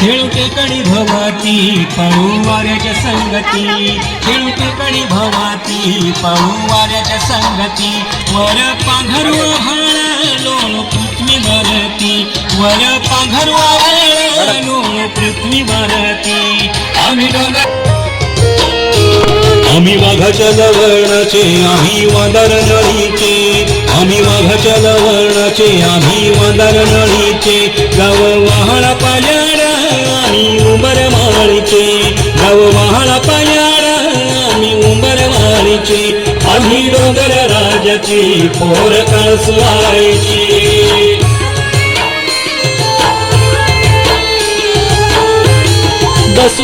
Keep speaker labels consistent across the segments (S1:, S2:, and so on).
S1: खेळते कणी भवाती पळू वाऱ्याच्या संगती. खेळते कणी भवाती पळू वाऱ्याच्या संगती. वर पांघरू हळ लोळ पृथ्वी भरती वर पांघरू हळ लोळ पृथ्वी भरती आम्ही आम्ही वाघाच्या लवणाचे आम्ही वादर नळीचे. आम्ही वाघाच्या लवणाचे आम्ही वादर नळीचे गाव वाहळा पाल्याडा आम्ही उंबर माळीचे. गाव वाहळा पाल्याडा आम्ही उंबर माळीचे. आम्ही डोंगर राजाची पोर कळसवायची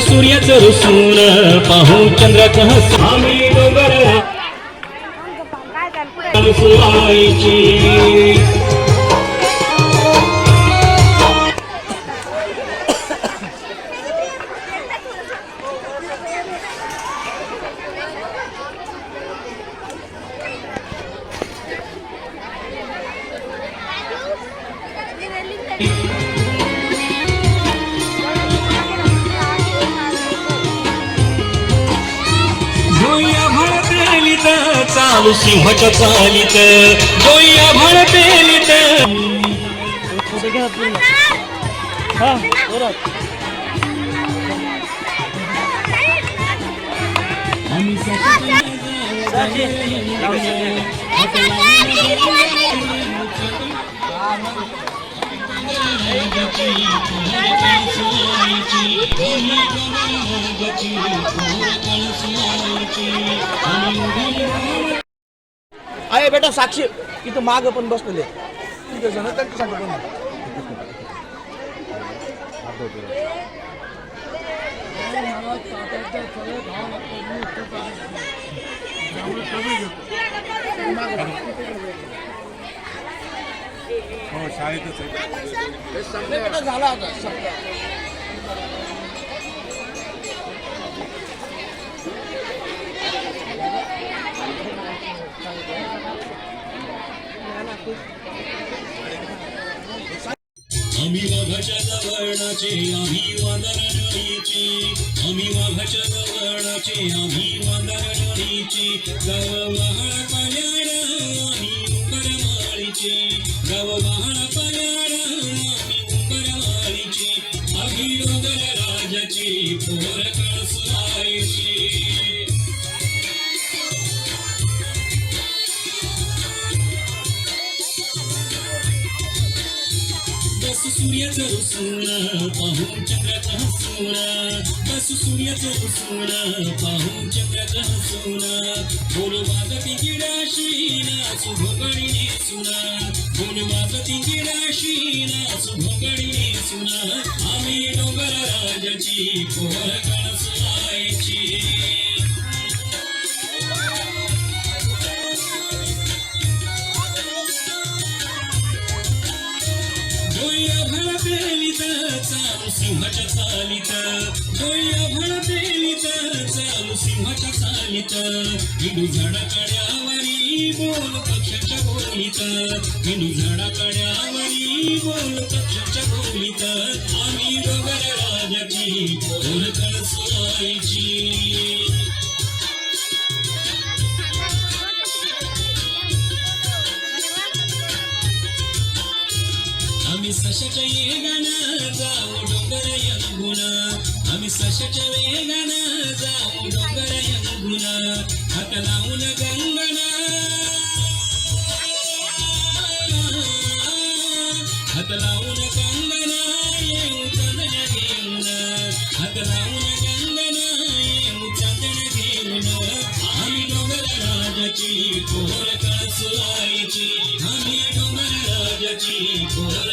S1: सूर्याचं रुसून पाहू चंद्राचं हस आम्ही डोंगर सुरायची चालू सिंहाच्या चालीत डोया भळ पेलीत
S2: आहे बेटा साक्षी इथं माग पण बसलेले तिथे जण त्यांचं सांगतो नाही, बेटा, झाला आता?
S1: आम्ही वाघाच्या जवळणाचे आम्ही वादर आम्ही वाघाच्या जवळणाचे आम्ही वादर गव वाहळ पाल्याड आम्ही उंबर माळीचे गव वाहळ पाल्याड आम्ही उंबर माळीचे आम्ही डोंगर राजाची पोर कळसवायची सूर्याचं रुसून पाहून चंद्राचं हसून बस सूर्याचं रुसून पाहून चंद्राचं हसून बोल वाजती किडाशी नाचू भोगडी नेसून बोल वाजती किडाशी नाचू भोगडी आम्ही डोंगर राजाची पोर कणसवायची सुनायची चालू सिंहाच्या चालीत. डोया भळ पेलीत चालू सिंहाच्या चालीत. हिंदू झाडा कड्यावरी बोल पक्षाच्या बोलीत. हिंदू झाडा कड्यावरी बोल पक्षाच्या बोलीत. आम्ही डोगर राजाची पोर सोयची सशाच्या वेगानं जाऊ डोंगर यंगुण आम्ही सशाच्या वेगानं जाऊ डोंगर यंगुण हात लावून गंगण हात लावून गंगण येऊ चंदन घेऊन. हात लावून गंगण येऊ चंदन घेऊन. आम्ही डोंगर राजाची पोर कळसवायची आम्ही डोंगर राजाची राजाची पोर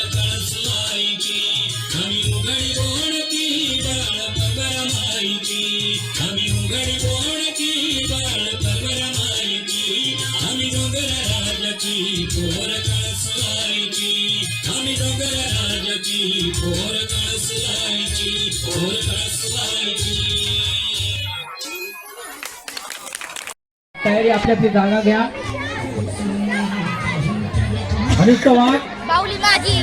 S1: आम्ही उघडी बोणती बाळ परबरा मायची आम्ही उघडी बोणती बाळ परबरा मायची आम्ही डोंगर राजाची आम्ही डोंगर राजाची
S3: तयारी आपल्यातली जागा घ्या.
S4: बाऊली माझी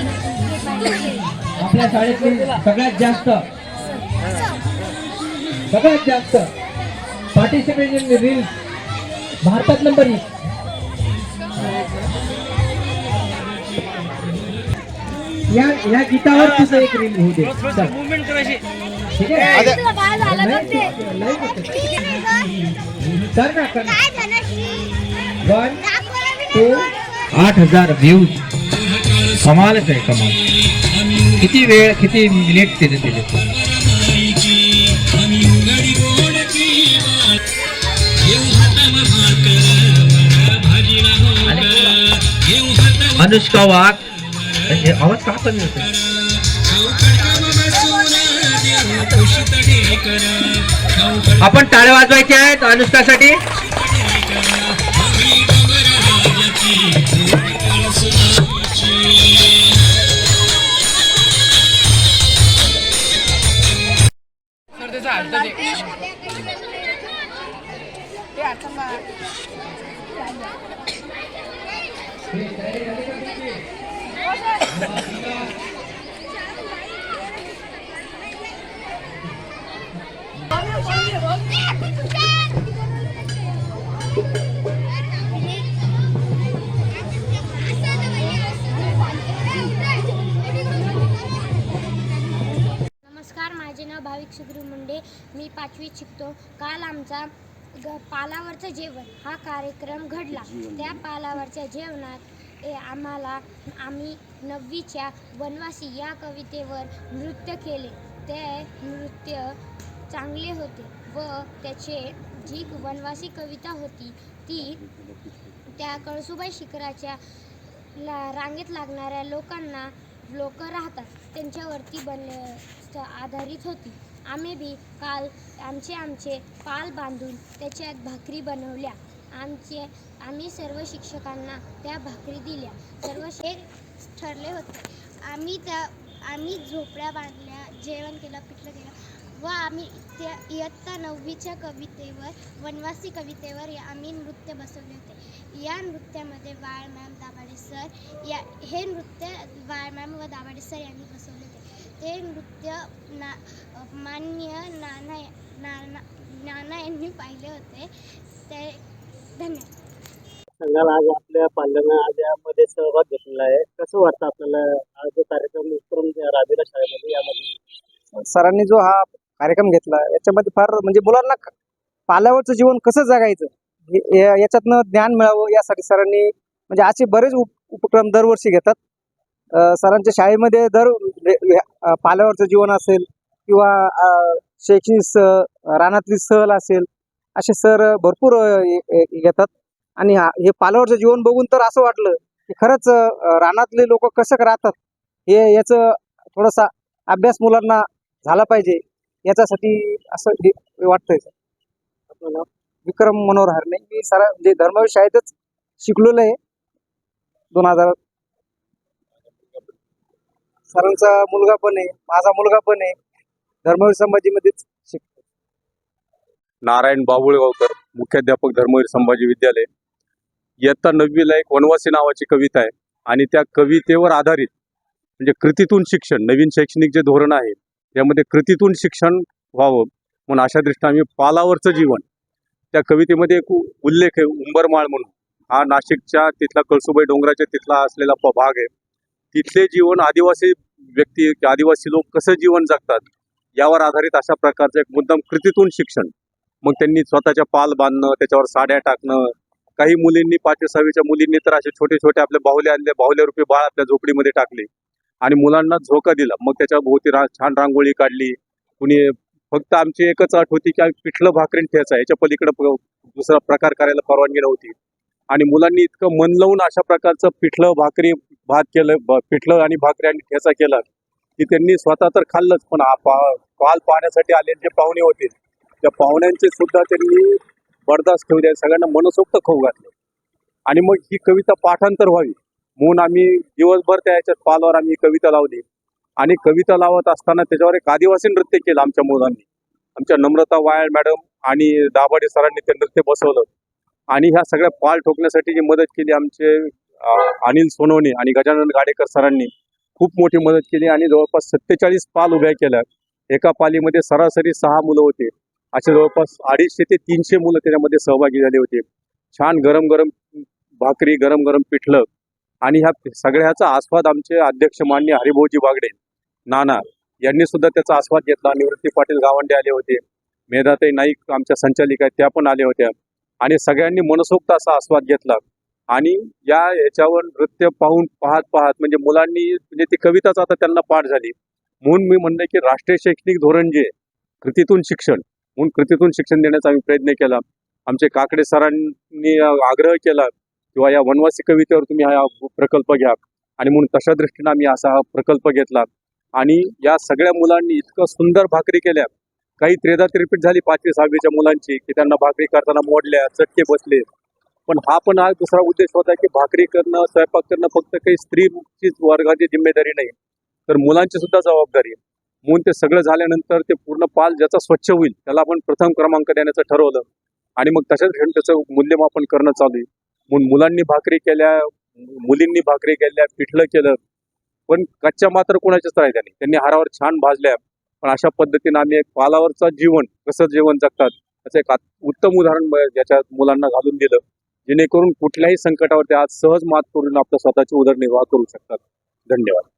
S3: आपल्या शाळेतली सगळ्यात जास्त सगळ्यात जास्त पार्टिसिपेट इन रील भारतात नंबर एक या या गीतावर तुझं एक रील होऊ दे चल. ठीक आहे
S4: तुला बाळ झालं बघ ते.
S3: Live होतं.
S4: किती नाही गं?
S3: कर ना कर
S4: काय झालं श्री?
S3: One
S4: me
S3: to. आठ हजार व्ह्यूज कमालच आहे कमाल. किती वेळ किती मिनिट त्याचे त्याचे अनुष्का वाघ. हे आवाज का कमी होतो आपण टाळे वाजवायचे आहेत अनुष्कासाठी.
S4: पाचवीत शिकतो. काल आमचा ग पालावरचं जेवण हा कार्यक्रम घडला. त्या पालावरच्या जेवणात ए आम्हाला आम्ही नववीच्या वनवासी या कवितेवर नृत्य केले. ते नृत्य चांगले होते व त्याचे जी वनवासी कविता होती ती त्या कळसुबाई शिखराच्या ला रांगेत लागणाऱ्या लोकांना लोक राहतात. त्यांच्यावरती बन आधारित होती. आम्ही बी काल आमचे आमचे पाल बांधून त्याच्यात भाकरी बनवल्या. आमचे आम्ही सर्व शिक्षकांना त्या भाकरी दिल्या. सर्व हे ठरले होते. आम्ही त्या आम्ही झोपड्या बांधल्या जेवण केलं पिठलं केलं. व आम्ही त्या इयत्ता नववीच्या कवितेवर वनवासी कवितेवर या- आम्ही नृत्य बसवले होते. या नृत्यामध्ये वाळ मॅम दाभाडे सर या हे नृत्य वाळ मॅम व दाभाडे सर यांनी बसवले. ते नृत्य ना मान्य नाना नाना नाना यांनी पाहिले होते. ते धन्यवाद.
S5: संघाला आज आपल्या पालकांना आज यामध्ये सहभाग घेतलेला आहे. कसं वाटतं आपल्याला हा जो कार्यक्रम उत्तम राबेला शाळेमध्ये यामध्ये?
S6: सरांनी जो हा कार्यक्रम घेतला याच्यामध्ये फार म्हणजे मुलांना क- पाल्यावरचं जीवन कसं जगायचं? हे- या- याच्यातनं ज्ञान मिळावं यासाठी सरांनी म्हणजे असे बरेच उप उपक्रम दरवर्षी घेतात. सरांच्या शाळेमध्ये दर पाल्यावरचं जीवन असेल किंवा शैक्षणिक सहल रानातली सहल असेल असे सर भरपूर घेतात आणि हा- पाल्यावरचं जीवन बघून तर असं वाटलं की खरंच रानातले लोक कसं राहतात हे याचं थोडासा अभ्यास मुलांना झाला पाहिजे याच्यासाठी असं वाटतंय. विक्रम मनोहर हरणे. मी सरा म्हणजे धर्मवीर शाळेतच शिकलेलो आहे. दोन हजार सरांचा मुलगा पण आहे माझा मुलगा पण आहे. धर्मवीर संभाजीमध्येच शिकतो.
S7: नारायण बाबुळगावकर मुख्याध्यापक धर्मवीर संभाजी विद्यालय. इयत्ता नववीला एक वनवासी नावाची कविता आहे आणि त्या कवितेवर आधारित म्हणजे कृतीतून शिक्षण नवीन शैक्षणिक जे धोरण आहे त्यामध्ये कृतीतून शिक्षण व्हावं म्हणून अशा दृष्टीने आम्ही पालावरचं जीवन त्या कवितेमध्ये एक उल्लेख आहे उंबरमाळ म्हणून. हा नाशिकच्या तिथला कळसुबाई डोंगराच्या तिथला असलेला प- भाग आहे. तिथले जीवन आदिवासी व्यक्ती आदिवासी लोक कसं जीवन जगतात यावर आधारित अशा प्रकारचं एक मुद्दाम कृतीतून शिक्षण. मग त्यांनी स्वतःच्या पाल बांधणं त्याच्यावर साड्या टाकणं काही मुलींनी पाचवी सहावीच्या मुलींनी तर असे छोटे छोटे आपले बाहुले आणले बाहुल्या रुपये बाळ आपल्या झोपडीमध्ये टाकले आणि मुलांना झोका दिला. मग त्याच्या भोवती रा छान रांगोळी काढली. कुणी फक्त आमची एकच अट होती की आम्ही पिठलं भाकरीन ठेवायचं याच्या पलीकडे दुसरा प्रकार करायला परवानगी नव्हती. आणि मुलांनी इतकं मन लावून अशा प्रकारचं पिठलं भाकरी भात केलं पिठलं आणि भाकरी आणि ठेचा केला की त्यांनी स्वतः तर खाल्लंच पण काल पा- पाल पाहण्यासाठी आलेले जे पाहुणे होते त्या पाहुण्यांचे सुद्धा त्यांनी बरदास्त ठेवले सगळ्यांना मनसोक्त खाऊ घातलं. आणि मग ही कविता पाठांतर व्हावी म्हणून आम्ही दिवसभर त्या याच्यात पालवर आम्ही ही कविता लावली. आणि कविता लावत असताना त्याच्यावर एक आदिवासी नृत्य केलं आमच्या मुलांनी. आमच्या नम्रता वायाळ मॅडम आणि दाभाडे सरांनी ते नृत्य बसवलं. आणि ह्या सगळ्या पाल ठोकण्यासाठी जी मदत केली आमचे अनिल सोनवणे आणि गजानन गाडेकर सरांनी खूप मोठी मदत केली आणि जवळपास सत्तेचाळीस पाल उभ्या केल्या. एका पालीमध्ये सरासरी सहा मुलं होते. असे जवळपास अडीचशे ते तीनशे मुलं त्याच्यामध्ये सहभागी झाले होते. छान गरम गरम भाकरी गरम गरम पिठलं आणि ह्या सगळ्याचा आस्वाद आमचे अध्यक्ष मान्य हरिभाऊजी बागडे नाना यांनी सुद्धा त्याचा आस्वाद घेतला. निवृत्ती पाटील गावंडे आले होते. मेधाताई नाईक आमच्या संचालिका आहेत त्या पण आल्या होत्या. आणि सगळ्यांनी मनसोक्त असा आस्वाद घेतला. आणि या याच्यावर नृत्य पाहून पाहत पाहत म्हणजे मुलांनी म्हणजे ती कविताच आता त्यांना पाठ झाली. म्हणून मी म्हणलं की राष्ट्रीय शैक्षणिक धोरण जे कृतीतून शिक्षण म्हणून कृतीतून शिक्षण देण्याचा आम्ही प्रयत्न केला. आमचे काकडे सरांनी आग्रह केला किंवा या वनवासी कवितेवर तुम्ही हा प्रकल्प घ्या. आणि म्हणून तशा दृष्टीने आम्ही असा हा प्रकल्प घेतला. आणि या सगळ्या मुलांनी इतकं सुंदर भाकरी केल्या. काही त्रेदा रिपीट झाली पाचवी सहावीच्या मुलांची की त्यांना भाकरी करताना मोडल्या चटके बसले. पण हा पण हा दुसरा उद्देश होता की भाकरी करणं स्वयंपाक करणं फक्त काही स्त्रीची वर्गाची जिम्मेदारी नाही तर मुलांची सुद्धा जबाबदारी आहे. म्हणून ते सगळं झाल्यानंतर ते पूर्ण पाल ज्याचा स्वच्छ होईल त्याला आपण प्रथम क्रमांक देण्याचं ठरवलं. आणि मग तशाच घेऊन त्याचं मूल्यमापन करणं चालू आहे. म्हणून मुलांनी भाकरी केल्या मुलींनी भाकरी केल्या पिठलं केलं पण कच्च्या मात्र कोणाच्याच राहिल्या नाही. त्यांनी हारावर छान भाजल्या. पण अशा पद्धतीनं आम्ही एक पालावरचं जीवन कसं जीवन जगतात त्याचं एक उत्तम उदाहरण ज्याच्या मुलांना घालून दिलं जेणेकरून कुठल्याही संकटावर ते आज सहज मात करून आपल्या स्वतःची उदरनिर्वाह करू शकतात. धन्यवाद.